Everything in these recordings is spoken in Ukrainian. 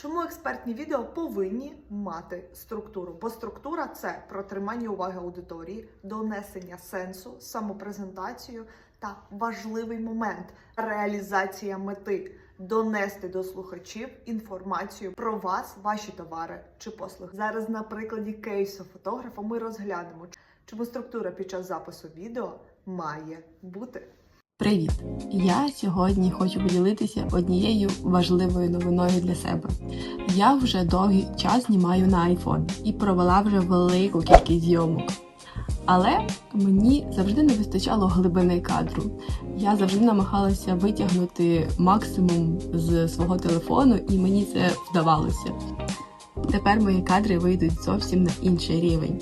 Чому експертні відео повинні мати структуру? Бо структура це про тримання уваги аудиторії, донесення сенсу, самопрезентацію та важливий момент реалізація мети. Донести до слухачів інформацію про вас, ваші товари чи послуги. Зараз на прикладі кейсу фотографа ми розглянемо, чому структура під час запису відео має бути. Привіт! Я сьогодні хочу поділитися однією важливою новиною для себе. Я вже довгий час знімаю на iPhone і провела вже велику кількість зйомок. Але мені завжди не вистачало глибини кадру. Я завжди намагалася витягнути максимум з свого телефону, і мені це вдавалося. Тепер мої кадри вийдуть зовсім на інший рівень.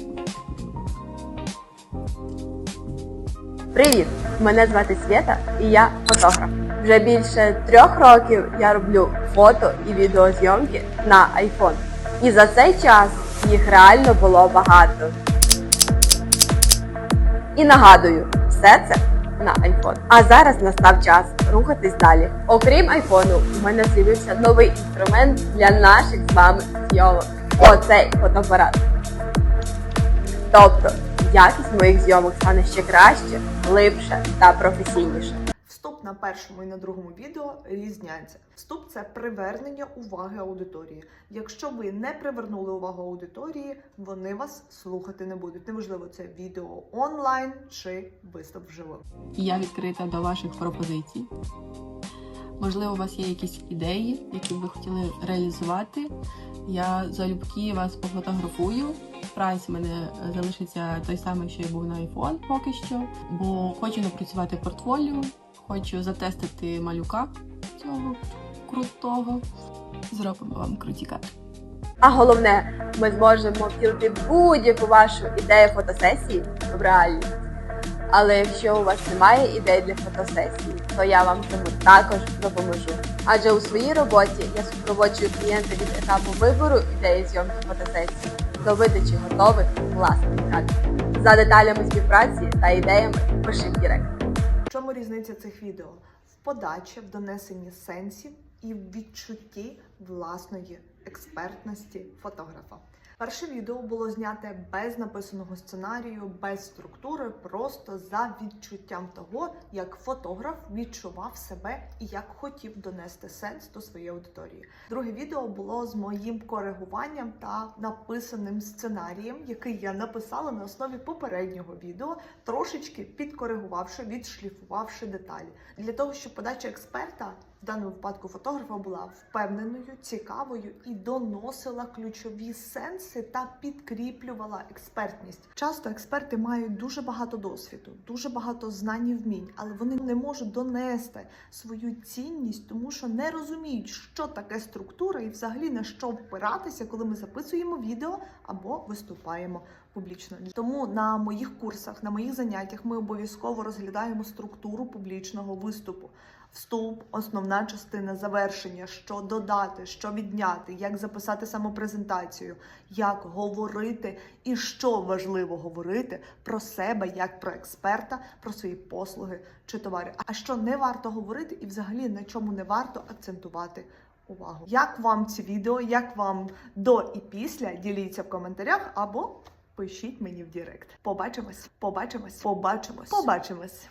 Привіт! Мене звати Свєта і я фотограф. Вже більше трьох років я роблю фото і відеозйомки на iPhone. І за цей час їх реально було багато. І нагадую, все це на iPhone. А зараз настав час рухатись далі. Окрім айфону, у мене з'явився новий інструмент для наших з вами зйомок. Оцей фотоапарат. Тобто якість моїх зйомок стане ще краще, глибше та професійніше. Вступ на першому і на другому відео різняться. Вступ це привернення уваги аудиторії. Якщо ви не привернули увагу аудиторії, вони вас слухати не будуть. Неважливо, це відео онлайн чи виступ вживу. Я відкрита до ваших пропозицій. Можливо, у вас є якісь ідеї, які ви хотіли реалізувати. Я залюбки вас пофотографую. Прайс у мене залишиться той самий, що і був на iPhone поки що, бо хочу напрацювати портфоліо, хочу затестити малюка цього крутого. Зробимо вам круті кадри. А головне, ми зможемо втілити будь-яку вашу ідею фотосесії в реальність. Але якщо у вас немає ідей для фотосесії, то я вам цьому також допоможу. Адже у своїй роботі я супроводжую клієнта від етапу вибору ідеї зйомки фотосесії до видачі готових власних кадрів. За деталями співпраці та ідеями пиши в Директ. В чому різниця цих відео? В подачі, в донесенні сенсів і в відчутті власної експертності фотографа. Перше відео було зняте без написаного сценарію, без структури, просто за відчуттям того, як фотограф відчував себе і як хотів донести сенс до своєї аудиторії. Друге відео було з моїм коригуванням та написаним сценарієм, який я написала на основі попереднього відео, трошечки підкоригувавши, відшліфувавши деталі для того, щоб подача експерта. В даному випадку фотографа була впевненою, цікавою і доносила ключові сенси та підкріплювала експертність. Часто експерти мають дуже багато досвіду, дуже багато знань і вмінь, але вони не можуть донести свою цінність, тому що не розуміють, що таке структура і взагалі на що впиратися, коли ми записуємо відео або виступаємо публічно. Тому на моїх курсах, на моїх заняттях ми обов'язково розглядаємо структуру публічного виступу. Вступ, основна частина завершення, що додати, що відняти, як записати самопрезентацію, як говорити і що важливо говорити про себе як про експерта, про свої послуги чи товари. А що не варто говорити, і взагалі на чому не варто акцентувати увагу. Як вам ці відео, як вам до і після? Діліться в коментарях або пишіть мені в Директ. Побачимось, побачимось, побачимось, побачимось.